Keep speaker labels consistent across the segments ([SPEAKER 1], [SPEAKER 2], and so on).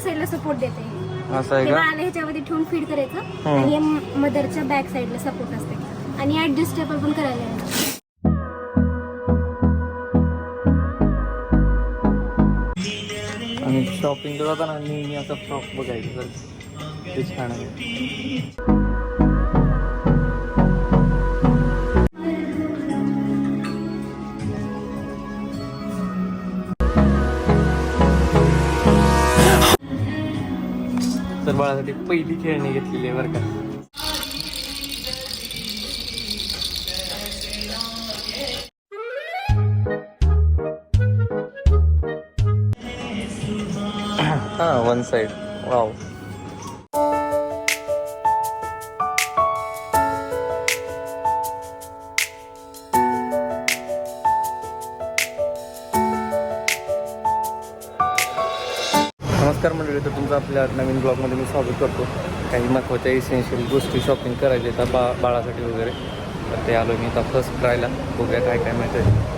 [SPEAKER 1] Back साईडला support देते.
[SPEAKER 2] असं आहे का?
[SPEAKER 1] बाळाला ह्याच्यामध्ये ठेवून फीड करायचं. आणि हे मदरच्या बॅक साईडला सपोर्ट असते. आणि ऍडजस्टेबल पण करायला.
[SPEAKER 2] आणि शॉपिंग जाताना नेहमी असं फ्रॉक बघायचं. तर ते छान आहे बाळासाठी पहिली खेळणी घेतलेली आहे बरं का. हा वन साइड वाव आपल्या नवीन ब्लॉगमध्ये मी स्वागत करतो. काही महत्त्वाच्या इसेन्शियल गोष्टी शॉपिंग करायच्या आहेत बा बाळासाठी वगैरे. तर ते आलो मी आता फर्स्ट ट्रायला बघूया काय काय माहिती आहे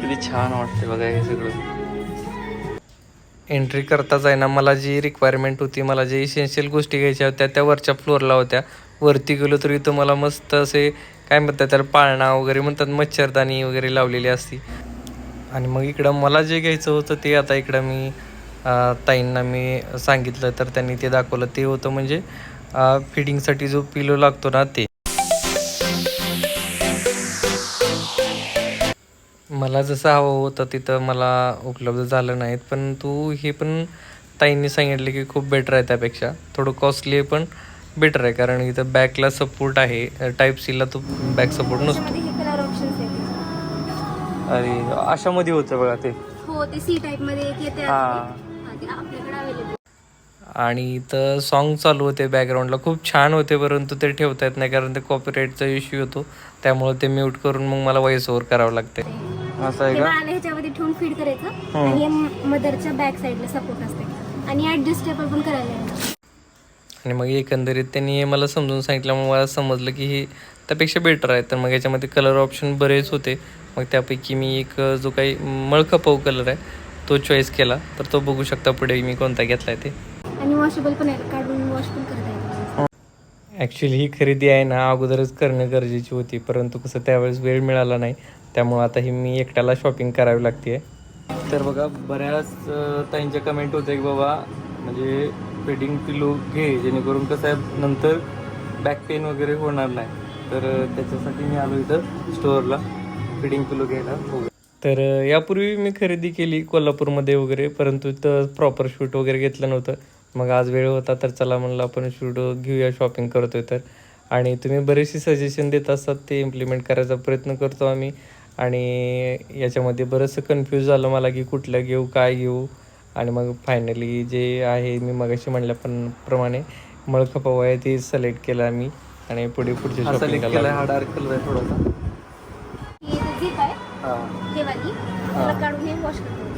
[SPEAKER 2] किती छान वाटते बघा हे सगळं. एंट्री करताच आहे ना मला जी रिक्वायरमेंट होती मला जे इसेन्शियल गोष्टी घ्यायच्या होत्या त्या वरच्या फ्लोअरला होत्या. वरती गेलो तरी तुम्हाला मला मस्त असे काय म्हणतात त्याला पाळणा वगैरे म्हणतात मच्छरदाणी वगैरे लावलेली असती. आणि मग इकडं मला जे घ्यायचं होतं ते आता इकडं मी ताईंना मी सांगितलं तर त्यांनी ते दाखवलं. ते होतं म्हणजे फिडिंगसाठी जो पिलो लागतो ना ते. मला जसं हवं होतं तिथं मला उपलब्ध झालं नाहीत पण तू हे पण ताईंनी सांगितले की खूप बेटर आहे त्यापेक्षा. थोडं कॉस्टली आहे पण बेटर आहे कारण इथं बॅकला सपोर्ट आहे. टाईप सीला तो बॅक सपोर्ट नसतो.
[SPEAKER 1] त्याच्यामध्ये हे कलर ऑप्शन्स आहेत.
[SPEAKER 2] अरे अशामध्ये होतं बघा ते.
[SPEAKER 1] हो ते सी टाईपमध्ये एक येते
[SPEAKER 2] हा.
[SPEAKER 1] हा, ते आपल्याकडे अवेलेबल
[SPEAKER 2] आणि इथं सॉन्ग चालू होते बॅकग्राऊंडला खूप छान होते परंतु ते ठेवता येत नाही कारण ते कॉपीराईटचा इश्यू होतो. त्यामुळे ते म्यूट करून मग मला वॉइस ओव्हर करावं लागते असं आहे का?
[SPEAKER 1] ह्याच्यामध्ये ठेवून फीड करायचं. आणि मदरच्या बॅक साईडला सपोर्ट असते आणि ऍडजस्टेबल पण करायला.
[SPEAKER 2] आणि मग एकंदरीत त्यांनी हे मला समजून सांगितल्यामुळे मला समजलं की हे त्यापेक्षा बेटर आहे तर मग याच्यामध्ये कलर ऑप्शन बरेच होते. मग त्यापैकी मी एक जो काही मळखपाऊ कलर आहे तो चॉईस केला. तर तो बघू शकता पुढे मी कोणता घेतला आहे ते.
[SPEAKER 1] आणि वॉशेबल पण आहे. काढून वॉश पण करता येतं
[SPEAKER 2] ॲक्च्युली ही खरेदी आहे ना अगोदरच करणं गरजेची होती. परंतु कसं त्यावेळेस वेळ मिळाला नाही. त्यामुळं आता ही मी एकट्याला शॉपिंग करावी लागते तर बघा बऱ्याच अ, ताईंच्या कमेंट होते की बाबा म्हणजे फिटिंग पिलो घे जेणेकरून कसं आहे नंतर बॅक पेन वगैरे होणार नाही. तर त्याच्यासाठी मी आलो इथं स्टोअरला फिटिंग पिलो घ्यायला. तर यापूर्वी मी खरेदी केली कोल्हापूरमध्ये वगैरे परंतु इथं प्रॉपर शूट वगैरे घेतलं नव्हतं. मग आज वेळ होता तर चला म्हणलं आपण शूट घेऊया शॉपिंग करतोय तर. आणि तुम्ही बरेचसे सजेशन देत असतात ते इम्प्लिमेंट करायचा प्रयत्न करतो आम्ही. आणि याच्यामध्ये बरंचसं कन्फ्यूज झालं मला की कुठलं घेऊ काय घेऊ. आणि मग फायनली जे आहे मी मगाशी म्हणल्या पण प्रमाणे मळखपाव आहे ते सिलेक्ट केलं आम्ही. आणि पुढे पुढचे शॉपिंग हा डार्क कलर आहे थोडासा.
[SPEAKER 1] ही हे. हे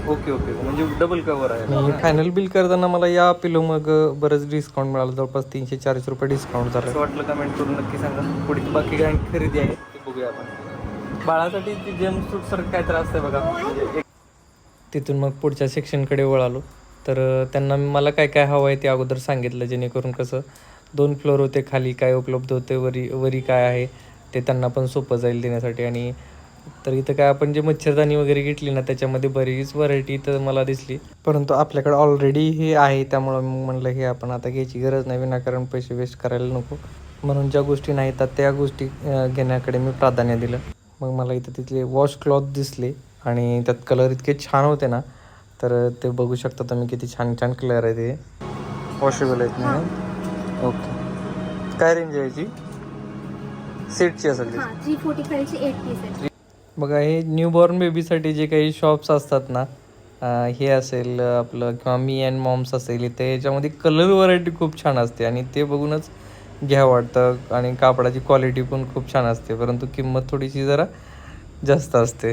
[SPEAKER 2] ओके ओके. म्हणजे डबल कवर आहे. आणि फायनल बिल करताना मला या पिलो मग बरंच डिस्काउंट मिळालं. जवळपास तीनशे चारशे रुपये डिस्काउंट झालं. वाटलं कमेंट करून नक्की सांगा. पुढची बाकी काय खरेदी आहे ते बघूया आपण. बाळासाठी जेम सूट सारखं काय त्रास आहे बघा. म्हणजे एक- तिथून मग पुढच्या सेक्शनकडे वळालो. तर त्यांना मला काय काय हवं आहे ते अगोदर सांगितलं जेणेकरून कसं दोन फ्लोअर होते खाली काय उपलब्ध होते वरी वरी काय आहे ते त्यांना पण सोपं जाईल देण्यासाठी. आणि तर इथं काय आपण जे मच्छरदाणी वगैरे घेतली ना त्याच्यामध्ये बरीच व्हरायटी इथं मला दिसली. परंतु आपल्याकडे ऑलरेडी हे आहे त्यामुळं मग म्हणलं हे आपण आता घ्यायची गरज नाही विनाकारण पैसे वेस्ट करायला नको. म्हणून ज्या गोष्टी नाही त्या त्या गोष्टी घेण्याकडे मी प्राधान्य दिलं. मग मला इथं तिथले वॉश क्लॉथ दिसले. आणि त्यात कलर इतके छान होते ना तर ते बघू शकता तुम्ही किती छान छान कलर आहे ते. वॉशेबल आहेत ना ओके काय रेंज आहे याची? सेटची असेल ती.
[SPEAKER 1] हा
[SPEAKER 2] बघा हे न्यूबॉर्न बेबीसाठी जे काही शॉप्स असतात ना हे असेल आपलं किंवा मी अँड मॉम्स असेल इथे याच्यामध्ये कलर व्हरायटी खूप छान असते आणि ते बघूनच घ्या वाटतं आणि कापडाची क्वालिटी पण खूप छान असते परंतु किंमत थोडीशी जरा जास्त असते.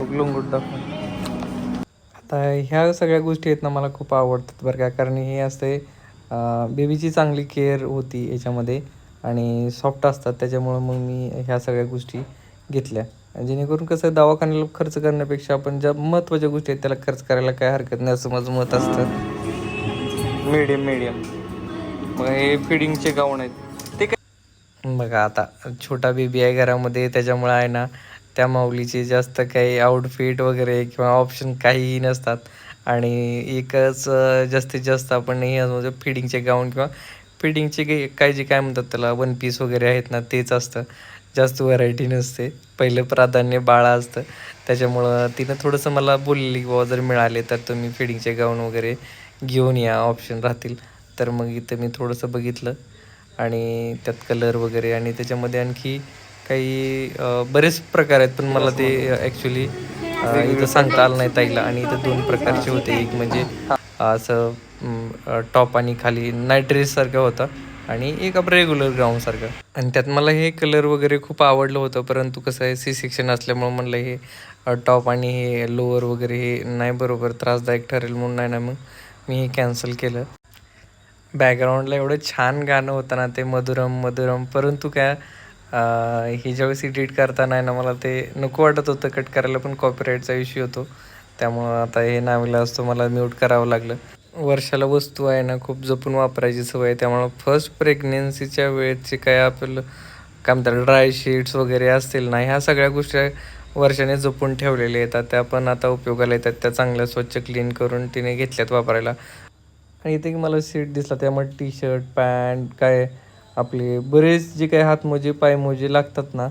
[SPEAKER 2] उगलून आता ह्या सगळ्या गोष्टी आहेत ना मला खूप आवडतात बरं का. कारण हे असते बेबीची चांगली केअर होती याच्यामध्ये आणि सॉफ्ट असतात त्याच्यामुळं मग मी ह्या सगळ्या गोष्टी घेतल्या. जेणेकरून कसं दवाखान्याला खर्च करण्यापेक्षा आपण ज्या महत्त्वाच्या गोष्टी आहेत त्याला खर्च करायला काय हरकत नाही असं माझं मत असतं. मीडियम मीडियम मग हे फिडिंगचे गाऊन आहेत. ते काय? बघा आता छोटा बेबी आहे घरामध्ये त्याच्यामुळे आहे ना त्या माऊलीचे जास्त काही आउटफिट वगैरे किंवा ऑप्शन काहीही नसतात. आणि एकच जास्तीत जास्त आपण हे म्हणजे फिडिंगचे गाऊन किंवा फिडिंगचे काही काय जे काय म्हणतात त्याला वन पीस वगैरे आहेत ना तेच असतं. जास्त व्हरायटी नसते. पहिलं प्राधान्य बाळा असतं. त्याच्यामुळं तिनं थोडंसं मला बोललेली की बाबा जर मिळाले तर तुम्ही फिडिंगचे गाऊन वगैरे घेऊन या ऑप्शन राहतील. तर मग इथं मी थोडंसं बघितलं. आणि त्यात कलर वगैरे आणि त्याच्यामध्ये आणखी काही बरेच प्रकार आहेत पण मला ते ॲक्च्युली इथं सांगता आलं नाही ताईला. आणि इथं दोन प्रकारचे होते. एक म्हणजे असं टॉप आणि खाली नाईट ड्रेससारखं होता आणि एक आपलं रेग्युलर ग्राउंडसारखं आणि त्यात मला हे कलर वगैरे खूप आवडलं होतं परंतु कसं आहे सी सेक्शन असल्यामुळे म्हणलं हे टॉप आणि हे लोअर वगैरे हे नाही बरोबर त्रासदायक ठरेल म्हणून नाही ना मग मी हे कॅन्सल केलं. बॅकग्राऊंडला एवढं छान गाणं होतं ना ते मधुरम मधुरम परंतु काय अं, हे ज्यावेळेस एडिट करताना आहे ना मला ते नको वाटत होतं कट करायला पण कॉपीराईटचा इश्यू होतो. त्यामुळं आता हे नाविला असतो मला म्यूट करावं लागलं. वर्षाला वस्तू आहे ना खूप जपून वापरायची सवय आहे. त्यामुळं फर्स्ट प्रेग्नेन्सीच्या वेळेचे काय आपलं काय म्हणतात ड्राय शीट्स वगैरे असतील ना ह्या सगळ्या गोष्टी वर्षाने जपून ठेवलेल्या येतात. त्या पण आता उपयोगाला येतात. त्या चांगल्या स्वच्छ क्लीन करून तिने घेतल्यात वापरायला. आणि इथे मला सीट दिसला त्यामुळे टी शर्ट पॅन्ट काय आपले बरेच जे काही हातमोजे पायमोजे लागतात ना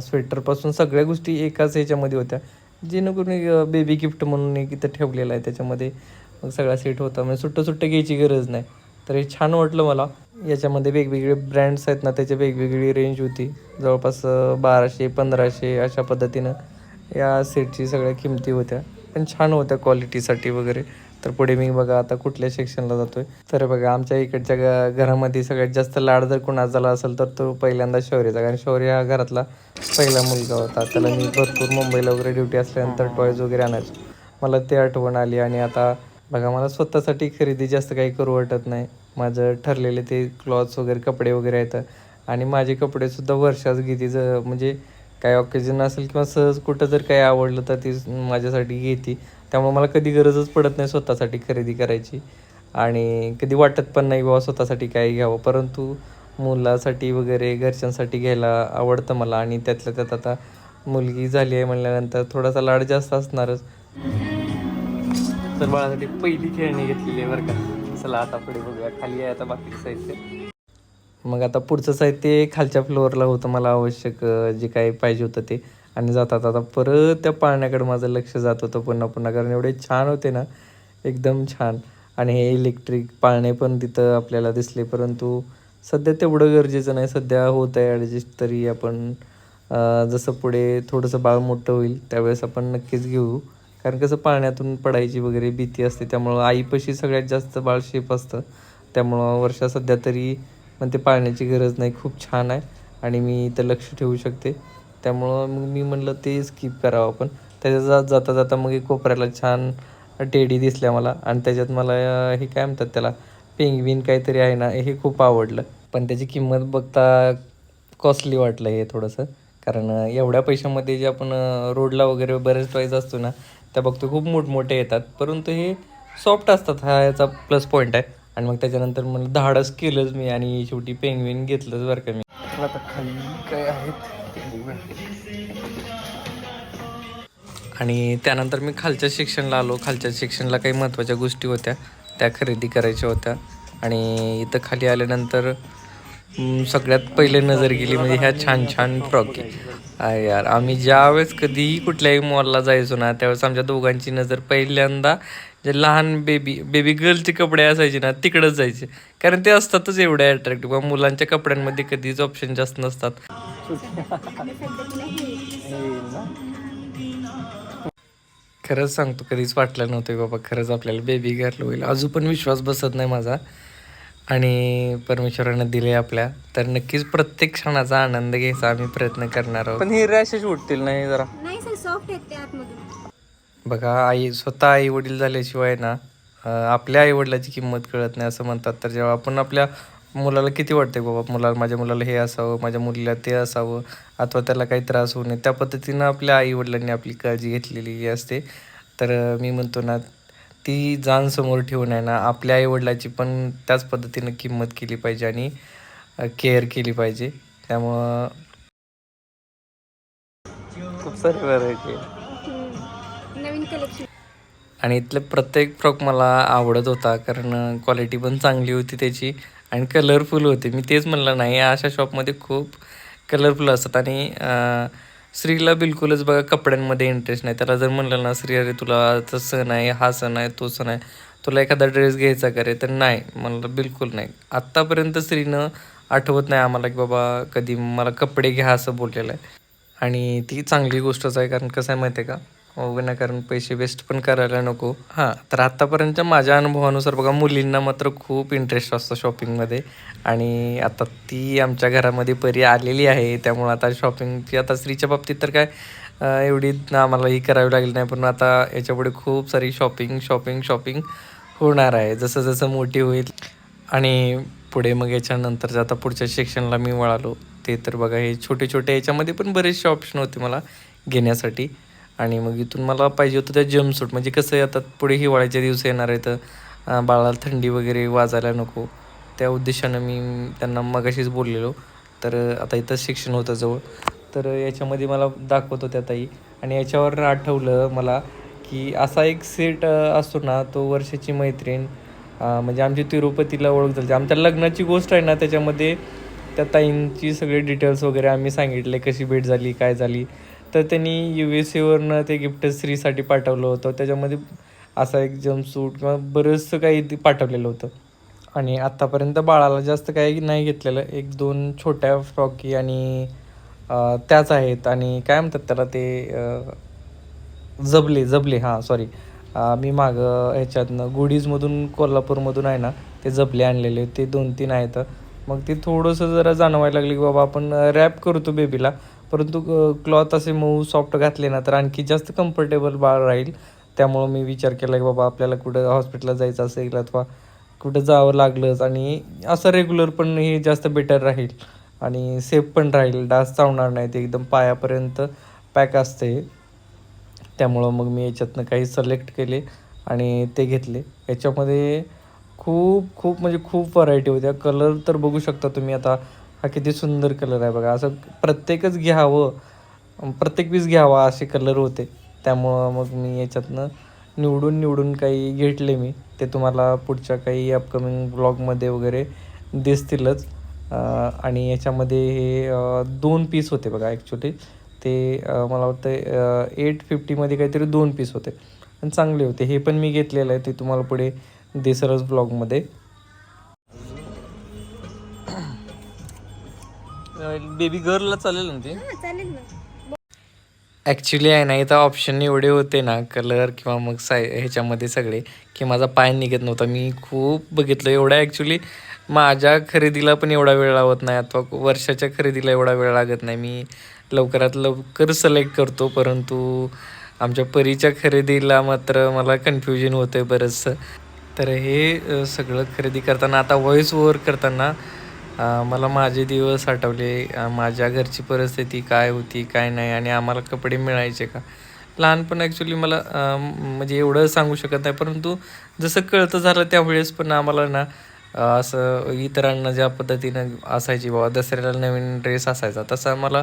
[SPEAKER 2] स्वेटरपासून सगळ्या गोष्टी एकाच ह्याच्यामध्ये होत्या. जेणेकरून बेबी गिफ्ट म्हणून एक इथं ठेवलेलं आहे त्याच्यामध्ये. मग सगळा सेट होता. म्हणजे सुट्टं सुट्टं घ्यायची गरज नाही. तर हे छान वाटलं मला. याच्यामध्ये वेगवेगळे ब्रँड्स आहेत ना त्याची वेगवेगळी रेंज होती. जवळपास बाराशे पंधराशे अशा पद्धतीनं या सेटची सगळ्या किमती होत्या. पण छान होत्या क्वालिटीसाठी वगैरे. तर पुढे मी बघा आता कुठल्या सेक्शनला जातोय. तर बघा आमच्या इकडच्या ग- घरामध्ये सगळ्यात जास्त लाड जर कोणा झाला असेल तर तो पहिल्यांदा शौर्यचा. कारण शौर्य हा घरातला पहिला मुलगा होता. त्याला मी भरपूर मुंबईला वगैरे ड्युटी असल्यानंतर टॉयज वगैरे आणायचो. मला ते आठवण आली आणि आता बघा मला स्वतःसाठी खरेदी जास्त काही करू वाटत नाही. माझं ठरलेले ते क्लॉथ्स वगैरे कपडे वगैरे आहेत. आणि माझे कपडे सुद्धा वर्षाच घेते. ज म्हणजे काय ऑकेजन असेल किंवा सहज कुठं जर काही आवडलं तर ती माझ्यासाठी घेते. त्यामुळे मला कधी गरजच पडत नाही स्वतःसाठी खरेदी करायची. आणि कधी वाटत पण नाही बाबा स्वतःसाठी काय घ्यावं. परंतु मुलासाठी वगैरे घरच्यांसाठी घ्यायला आवडतं मला. आणि त्यातल्या त्यात आता मुलगी झाली आहे म्हणल्यानंतर थोडासा लाड जास्त असणारच. तर बाळासाठी पहिली खेळणी घेतलेली आहे बरं का. चला आता पुढे बघूया. खाली आहे आता बाकीचं साहित्य. मग आता पुढचं साहित्य खालच्या फ्लोअरला होतं. मला आवश्यक जे काही पाहिजे होतं ते. आणि जातात. आता परत त्या पाळण्याकडे माझं लक्ष जात होतं पुन्हा पुन्हा कारण एवढे छान होते ना एकदम छान. आणि हे इलेक्ट्रिक पाळणे पण तिथं आपल्याला दिसले परंतु सध्या तेवढं गरजेचं नाही. सध्या होत आहे ॲडजस्ट तरी आपण जसं पुढे थोडंसं बाळ मोठं होईल त्यावेळेस आपण नक्कीच घेऊ. कारण कसं पाण्यातून पडायची वगैरे भीती असते त्यामुळं आईपाशी सगळ्यात जास्त बाळ शेप असतं. त्यामुळं वर्षा सध्या तरी पण ते पाळण्याची गरज नाही खूप छान आहे. आणि मी इथं लक्ष ठेवू शकते. त्यामुळं मग मी म्हणलं ते स्किप करावं आपण. त्याच्यात जात जाता जाता मग एक कोपऱ्याला छान टेडी दिसल्या मला. आणि त्याच्यात मला हे काय म्हणतात त्याला? पेंगविन काहीतरी आहे ना हे खूप आवडलं. पण त्याची किंमत बघता कॉस्टली वाटलं हे थोडंसं. कारण एवढ्या पैशामध्ये जे आपण रोडला वगैरे बरेच प्राईज असतो ना त्या बघतो खूप मोठमोठे येतात. परंतु हे सॉफ्ट असतात हा याचा प्लस पॉईंट आहे. आणि मग त्याच्यानंतर मला धाडस केलंच मी आणि शेवटी पेंगविन घेतलंच बरं का मी. आता खाली काय आहेत? आणि त्यानंतर मी खालच्या सेक्शनला आलो. खालच्या सेक्शनला काही महत्त्वाच्या गोष्टी होत्या. त्या खरेदी करायच्या होत्या. आणि इथं खाली आल्यानंतर सगळ्यात पहिले नजर गेली म्हणजे ह्या छान छान फ्रॉकी यार आम्ही ज्यावेळेस कधीही कुठल्याही मॉलला जायचो ना त्यावेळेस आमच्या दोघांची नजर पहिल्यांदा जे लहान बेबी बेबी गर्लचे कपडे असायचे ना तिकडंच जायचे. कारण ते असतातच एवढे अट्रॅक्टिव्ह मुलांच्या कपड्यांमध्ये कधीच ऑप्शन जास्त नसतात. खरंच सांगतो कधीच वाटलं नव्हतं बाबा खरंच आपल्याला बेबी गर्ल होईल. अजून पण विश्वास बसत नाही माझा. आणि परमेश्वरानं दिले आपल्या. तर नक्कीच प्रत्येक क्षणाचा आनंद घ्यायचा. आम्ही प्रयत्न करणार आहोत. पण हे रॅशेस उठतील नाही जरा.
[SPEAKER 1] नाही सर सॉफ्ट आहेत ते आतमधून.
[SPEAKER 2] बघा आई स्वतः आई वडील झाल्याशिवाय ना आपल्या आपल्या आईवडिलाची किंमत कळत नाही असं म्हणतात. तर जेव्हा आपण आपल्या मुलाला किती वाटते बाबा मुलाला माझ्या मुलाला हे असावं माझ्या मुलीला ते असावं अथवा त्याला काही त्रास होऊ नये त्या पद्धतीनं आपल्या आईवडिलांनी आपली काळजी घेतलेली असते. तर मी म्हणतो ना ती जाण समोर ठेवून आहे ना आपल्या आईवडिलाची पण त्याच पद्धतीनं किंमत केली पाहिजे आणि केअर केली पाहिजे. त्यामुळं खूप सारे व्हरायटी आणि इथले प्रत्येक फ्रॉक मला आवडत होता कारण क्वालिटी पण चांगली होती त्याची आणि कलरफुल होते. मी तेच म्हणलं नाही अशा शॉपमध्ये खूप कलरफुल असतात आणि स्त्रीला बिलकुलच बघा कपड्यांमध्ये इंटरेस्ट नाही. त्याला जर म्हणलं ना स्त्री अरे तुला तर सण आहे हा सण आहे तो सण आहे तुला एखादा ड्रेस घ्यायचा करे तर नाही मला बिलकुल नाही. आत्तापर्यंत स्त्रीनं आठवत नाही आम्हाला की बाबा कधी मला कपडे घ्या असं बोललेलं आहे. आणि ती चांगली गोष्टच आहे कारण कसं आहे माहिती आहे का? विनाकारण पैसे वेस्ट पण करायला नको. हां तर आत्तापर्यंतच्या माझ्या अनुभवानुसार बघा मुलींना मात्र खूप इंटरेस्ट असतो शॉपिंगमध्ये आणि आता ती आमच्या घरामध्ये परी आलेली आहे त्यामुळं आता शॉपिंगची आता स्त्रीच्या बाबतीत तर काय एवढी आम्हाला ही करावी लागली नाही पण आता याच्यापुढे खूप सारी शॉपिंग शॉपिंग शॉपिंग होणार आहे. जसं जसं मोठी होईल. आणि पुढे मग याच्यानंतर आता पुढच्या सेक्शनला मी वळालो. ते तर बघा हे छोटे छोटे याच्यामध्ये पण बरेचसे ऑप्शन होते मला घेण्यासाठी. आणि मग इथून मला पाहिजे होतं त्या जम्पसूट म्हणजे कसं आहे आता पुढे हिवाळ्याचे दिवस येणार आहे तर बाळाला थंडी वगैरे वाजायला नको. त्या उद्देशानं मी त्यांना मगाशीच बोललेलो. तर आता इथं शिक्षण होतं जवळ. तर याच्यामध्ये मला दाखवत होत्या ताई. आणि याच्यावर आठवलं मला की असा एक सेट असतो ना तो वर्षाची मैत्रीण. म्हणजे आमची तिरुपतीला ओळख झाली. आमच्या लग्नाची गोष्ट आहे ना त्याच्यामध्ये त्या ताईंची सगळे डिटेल्स वगैरे आम्ही सांगितले कशी भेट झाली काय झाली. तर त्यांनी यू एस एवरनं ते गिफ्ट स्त्रीसाठी पाठवलं होतं. त्याच्यामध्ये असा एक जम्पसूट किंवा बरंचसं काही ते पाठवलेलं होतं. आणि आत्तापर्यंत बाळाला जास्त काही नाही घेतलेलं. एक दोन छोट्या फ्रॉकी आणि त्याच आहेत. आणि काय म्हणतात त्याला ते जबले जबले हां सॉरी मी मागं ह्याच्यातनं गुडीजमधून कोल्हापूरमधून आहे ना ते जबले आणलेले ते दोन तीन आहेत. मग ते थोडंसं जरा जाणवायला लागले की बाबा आपण रॅप करतो बेबीला परंतु क्लॉथ असे मऊ सॉफ्ट घातले ना तर आणखी जास्त कम्फर्टेबल बाळ राहील. त्यामुळं मी विचार केला की बाबा आपल्याला कुठं हॉस्पिटलला जायचं असेल अथवा कुठं जावं लागलंच आणि असं रेग्युलर पण हे जास्त बेटर राहील. आणि सेफ पण राहील. डास चावणार नाही ते एकदम पायापर्यंत पॅक असते. त्यामुळं मग मी याच्यातनं काही सिलेक्ट केले आणि ते घेतले. याच्यामध्ये खूप खूप म्हणजे खूप व्हरायटी होत्या. कलर तर बघू शकता तुम्ही आता. हा किती सुंदर कलर आहे बघा. असं प्रत्येकच घ्यावं प्रत्येक पीस घ्यावा असे कलर होते. त्यामुळं मग मी याच्यातनं निवडून निवडून काही घेतले मी. ते तुम्हाला पुढच्या काही अपकमिंग ब्लॉगमध्ये वगैरे दिसतीलच. आणि याच्यामध्ये हे दोन पीस होते बघा ॲक्च्युली ते मला वाटतं एट फिफ्टीमध्ये काहीतरी दोन पीस होते. आणि चांगले होते. हे पण मी घेतलेलं आहे. ते तुम्हाला पुढे दिसलंच ब्लॉगमध्ये बेबी गर्लला चालेल ना ते?
[SPEAKER 1] हां चालेल ना.
[SPEAKER 2] ॲक्च्युली आहे ना इथं ऑप्शन एवढे होते ना कलर किंवा मग साय ह्याच्यामध्ये सगळे की माझा पाय निघत नव्हता. मी खूप बघितलं. एवढा ॲक्च्युली माझ्या खरेदीला पण एवढा वेळ लावत नाही अथवा वर्षाच्या खरेदीला एवढा वेळ लागत नाही. मी लवकरात लवकर सिलेक्ट करतो परंतु आमच्या परीच्या खरेदीला मात्र मला कन्फ्युजन होतं आहे बरंचसं. तर हे सगळं खरेदी करताना आता व्हॉईस ओव्हर करताना मला माझे दिवस आठवले. माझ्या घरची परिस्थिती काय होती काय नाही आणि आम्हाला कपडे मिळायचे का? लहानपण ॲक्च्युली मला म्हणजे एवढं सांगू शकत नाही. परंतु जसं कळतं झालं त्यावेळेस पण आम्हाला ना असं इतरांना ज्या पद्धतीनं असायची बाबा दसऱ्याला नवीन ड्रेस असायचा. तसं आम्हाला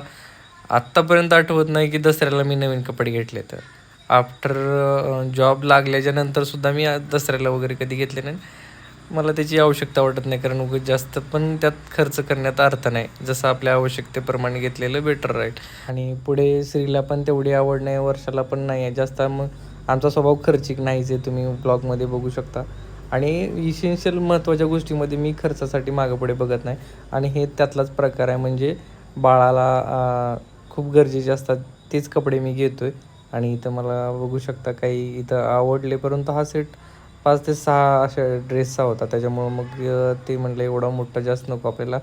[SPEAKER 2] आत्तापर्यंत आठवत नाही की दसऱ्याला मी नवीन कपडे घेतले तर. आफ्टर जॉब लागल्याच्या नंतरसुद्धा मी दसऱ्याला वगैरे कधी घेतले नाही. मला त्याची आवश्यकता वाटत नाही कारण उगाच जास्त पण त्यात खर्च करण्यात अर्थ नाही. जसं आपल्या आवश्यकतेप्रमाणे घेतलेलं बेटर राहील आणि पुढे स्त्रीला पण तेवढी आवड नाही वर्षाला पण नाही आहे. जास्त मग आमचा स्वभाव खर्चिक नाहीच आहे तुम्ही ब्लॉगमध्ये बघू शकता. आणि इसेन्शियल महत्त्वाच्या गोष्टीमध्ये मी खर्चासाठी मागं पुढे बघत नाही. आणि हे त्यातलाच प्रकार आहे म्हणजे बाळाला खूप गरजेचे असतात तेच कपडे मी घेतो आहे आणि इथं मला बघू शकता काही इथं आवडले परंतु हा सेट पाच ते सहा अशा ड्रेसचा होता. त्याच्यामुळं मग ते म्हटलं एवढा मोठा जास्त नको आपल्याला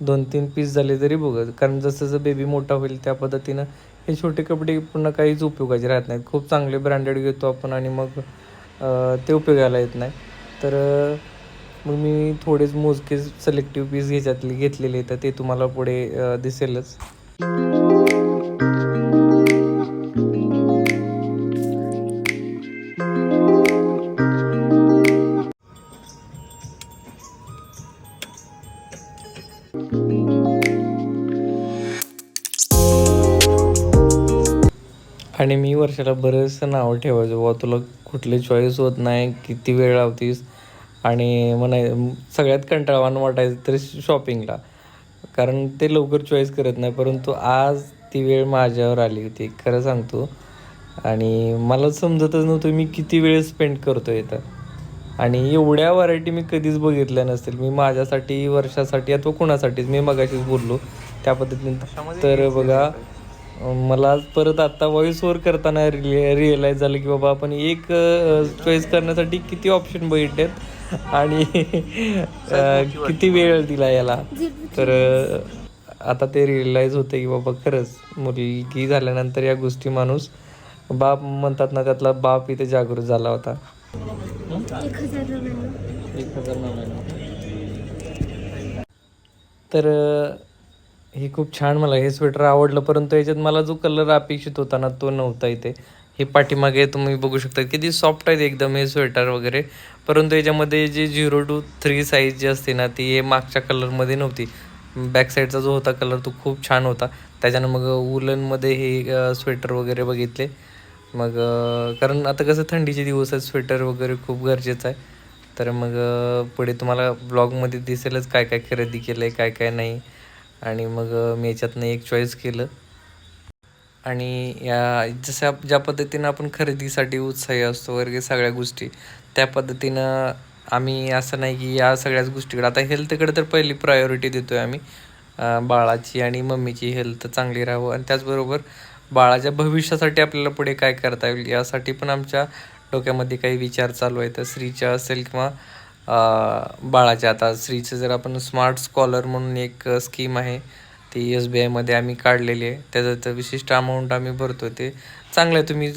[SPEAKER 2] दोन तीन पीस झाले तरी बघत कारण जसं जसं बेबी मोठा होईल त्या पद्धतीनं हे छोटे कपडे पुन्हा काहीच उपयोगाचे राहत नाहीत. खूप चांगले ब्रँडेड घेतो आपण आणि मग ते उपयोगाला येत नाही. तर मग मी थोडेच मोजके सिलेक्टिव्ह पीस ह्याच्यातले घेतलेले तर ते तुम्हाला पुढे दिसेलच. आणि मी वर्षाला बरंचसं नावं ठेवायचो. बाबा तुला कुठले चॉईस होत नाही किती वेळ लावतीस? आणि म्हणाय सगळ्यात कंटाळवाणं वाटायचं तर शॉपिंगला कारण ते लवकर चॉईस करत नाही परंतु आज ती वेळ माझ्यावर आली होती खरं सांगतो. आणि मला समजतच नव्हतं मी किती वेळ स्पेंड करतो इथं. आणि एवढ्या व्हरायटी मी कधीच बघितल्या नसतील. मी माझ्यासाठी वर्षासाठी अथवा कुणासाठीच मी मगाशीच बोललो त्या पद्धतीने. तर बघा मला परत आता व्हॉइस ओवर करताना रिले रिअलाईज झालं की बाबा आपण एक चॉईस करण्यासाठी किती ऑप्शन बघितलेत. आणि किती वेळ दिला याला. तर आता ते रिअलाईज होते की बाबा खरंच मुलगी झाल्यानंतर या गोष्टी माणूस बाप म्हणतात ना त्यातला बाप इथे जागृत झाला होता. तर हे खूप छान मला हे स्वेटर आवडलं परंतु याच्यात मला जो कलर अपेक्षित होता ना तो नव्हता इथे. हे पाठीमागे तुम्ही बघू शकता किती सॉफ्ट आहेत एकदम हे स्वेटर वगैरे. परंतु याच्यामध्ये जे झिरो टू थ्री साईज जी असते ना ती हे मागच्या कलरमध्ये नव्हती. बॅक साईडचा जो होता कलर तो खूप छान होता. त्याच्यानं मग वुलनमध्ये हे स्वेटर वगैरे बघितले. मग कारण आता कसं थंडीचे दिवस आहेत स्वेटर वगैरे खूप गरजेचं आहे. तर मग पुढे तुम्हाला ब्लॉगमध्ये दिसेलच काय काय खरेदी केलं आहे काय काय नाही. आणि मग मी याच्यातनं एक चॉईस केलं. आणि या जशा ज्या पद्धतीनं आपण खरेदीसाठी उत्साही असतो वगैरे सगळ्या गोष्टी त्या पद्धतीनं आम्ही असं नाही की या सगळ्याच गोष्टीकडे आता हेल्थकडे तर पहिली प्रायोरिटी देतो आहे आम्ही बाळाची आणि मम्मीची हेल्थ चांगली राहावं आणि त्याचबरोबर बाळाच्या भविष्यासाठी आपल्याला पुढे काय करता येईल यासाठी पण आमच्या डोक्यामध्ये काही विचार चालू आहेत. तर स्त्रीच्या असेल किंवा बाळाच्या आता स्त्रीचं जर आपण स्मार्ट स्कॉलर म्हणून एक स्कीम आहे ती एस बी आयमध्ये आम्ही काढलेली आहे. त्याचं तर विशिष्ट अमाऊंट आम्ही भरतो ते चांगलं आहे. तुम्ही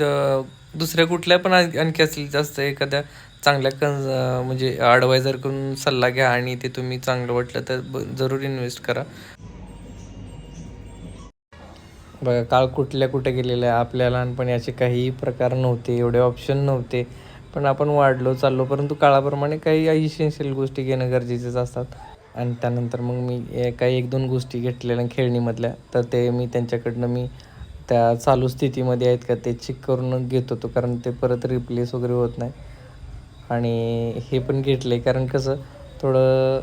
[SPEAKER 2] दुसऱ्या कुठल्या पण आणखी असेल जास्त एखाद्या चांगल्या कन्स म्हणजे ॲडवायझरकडून सल्ला घ्या आणि ते तुम्ही चांगलं वाटलं तर ब जरूर इन्व्हेस्ट करा. बघा काळ कुठल्या कुठे गेलेलं आहे. आपल्या लहानपणी असे काही प्रकार नव्हते एवढे ऑप्शन नव्हते. पण आपण वाढलो चाललो. परंतु काळाप्रमाणे काही इसेन्शियल गोष्टी घेणं गरजेचेच असतात. आणि त्यानंतर मग मी काही एक दोन गोष्टी घेतलेल्या खेळणीमधल्या. तर ते मी त्यांच्याकडनं मी त्या चालू स्थितीमध्ये आहेत का ते चेक करून घेत होतो कारण ते परत रिप्लेस वगैरे होत नाही. आणि हे पण घेतले कारण कसं थोडं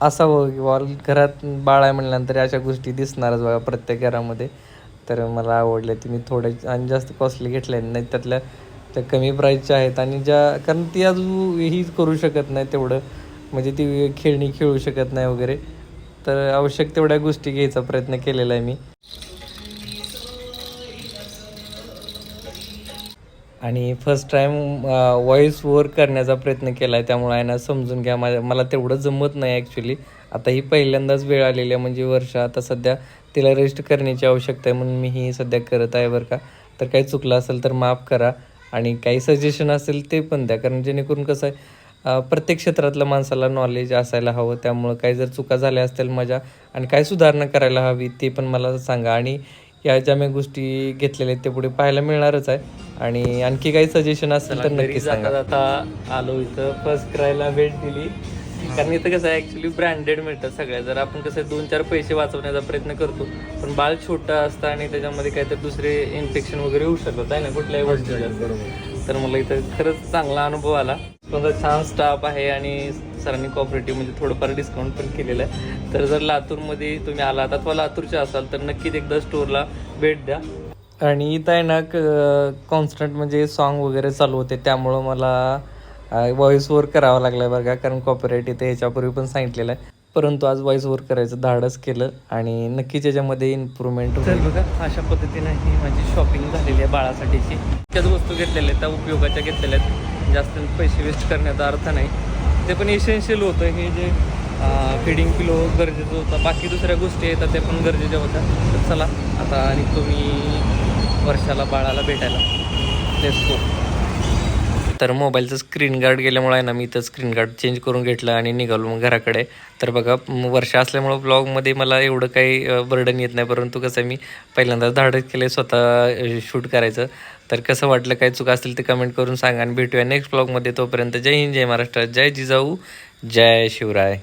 [SPEAKER 2] असावं किंवा घरात बाळ आहे म्हणल्यानंतर अशा गोष्टी दिसणारच बघा प्रत्येक घरामध्ये. तर मला आवडले ते मी थोडे आणि जास्त कॉस्टली घेतले नाही त्यातल्या त्या कमी प्राईजच्या आहेत. आणि ज्या कारण ती अजून ही करू शकत नाही तेवढं. म्हणजे ती खेळणी खेळू शकत नाही वगैरे. तर आवश्यक तेवढ्या गोष्टी घ्यायचा प्रयत्न केलेला आहे मी. आणि फर्स्ट टाईम व्हॉइस ओव्हर करण्याचा प्रयत्न केला आहे त्यामुळे आहे ना समजून घ्या. माझ्या मला तेवढं जमत नाही ॲक्च्युली आता ही पहिल्यांदाच वेळ आलेली आहे. म्हणजे वर्ष आता सध्या तिला रेस्ट करण्याची आवश्यकता आहे म्हणून मी ही सध्या करत आहे बरं का. तर काही चुकलं असेल तर माफ करा. आणि काही सजेशन असेल ते पण द्या. कारण जेणेकरून कसं आहे प्रत्येक क्षेत्रातल्या माणसाला नॉलेज असायला हवं. त्यामुळं काही जर चुका झाल्या असतील माझ्या आणि काय सुधारणा करायला हवी ते पण मला सांगा. आणि या ज्या मी गोष्टी घेतलेल्या आहेत ते पुढे पाहायला मिळणारच आहे. आणि आणखी काही सजेशन असेल तर नक्की सांगा. आता आलो इथं. फर्स्ट क्रायला भेट दिली. कारण इथं कसं आहे ॲक्च्युली ब्रँडेड मिळतं सगळ्या. जर आपण कसं दोन चार पैसे वाचवण्याचा प्रयत्न करतो. पण बाळ छोटं असतं आणि त्याच्यामध्ये काहीतरी दुसरे इन्फेक्शन वगैरे होऊ शकत आहे ना कुठल्याही गोष्टी तर मला इथं खरंच चांगला अनुभव आला. पण छान स्टाफ आहे आणि सरांनी कॉपरेटिव्ह म्हणजे थोडंफार डिस्काउंट पण केलेलं आहे. तर जर लातूरमध्ये तुम्ही आलात अथवा लातूरचे असाल तर नक्कीच एकदा स्टोअरला भेट द्या. आणि इथं आहे ना कॉन्स्टंट म्हणजे सॉन्ग वगैरे चालू होते त्यामुळं मला व्हॉइस ओवर करावा लागला बरं का कारण कॉपीराईट इथे ह्याच्यापूर्वी पण सांगितलेलं आहे. परंतु आज व्हॉइस ओवर करायचं धाडस केलं आणि नक्कीच याच्यामध्ये इम्प्रूव्हमेंट होईल. बघा अशा पद्धतीनं ही माझी शॉपिंग झालेली आहे बाळासाठीची. त्याच वस्तू घेतलेल्या आहेत त्या उपयोगाच्या घेतलेल्या आहेत. जास्त पैसे वेस्ट करण्याचा अर्थ नाही. ते पण इसेन्शियल होतं हे जे फिडिंग पिलो गरजेचं होतं. बाकी दुसऱ्या गोष्टी येतात त्या पण गरजेच्या होत्या. तर चला आता आणि तुम्ही वर्षाला बाळाला भेटायला. लेट्स गो तर मोबाईलचं स्क्रीन गार्ड गेल्यामुळे आहे ना मी तर स्क्रीन गार्ड चेंज करून घेतलं आणि निघालो मग घराकडे. तर बघा वर्ष असल्यामुळं ब्लॉगमध्ये मला एवढं काही बर्डन येत नाही. परंतु कसं मी पहिल्यांदा धाडस केलं स्वतः शूट करायचं. तर कसं वाटलं काय चुका असतील ते कमेंट करून सांगा आणि भेटूया नेक्स्ट ब्लॉगमध्ये तोपर्यंत जय हिंद जय महाराष्ट्र जय जिजाऊ जय शिवराय.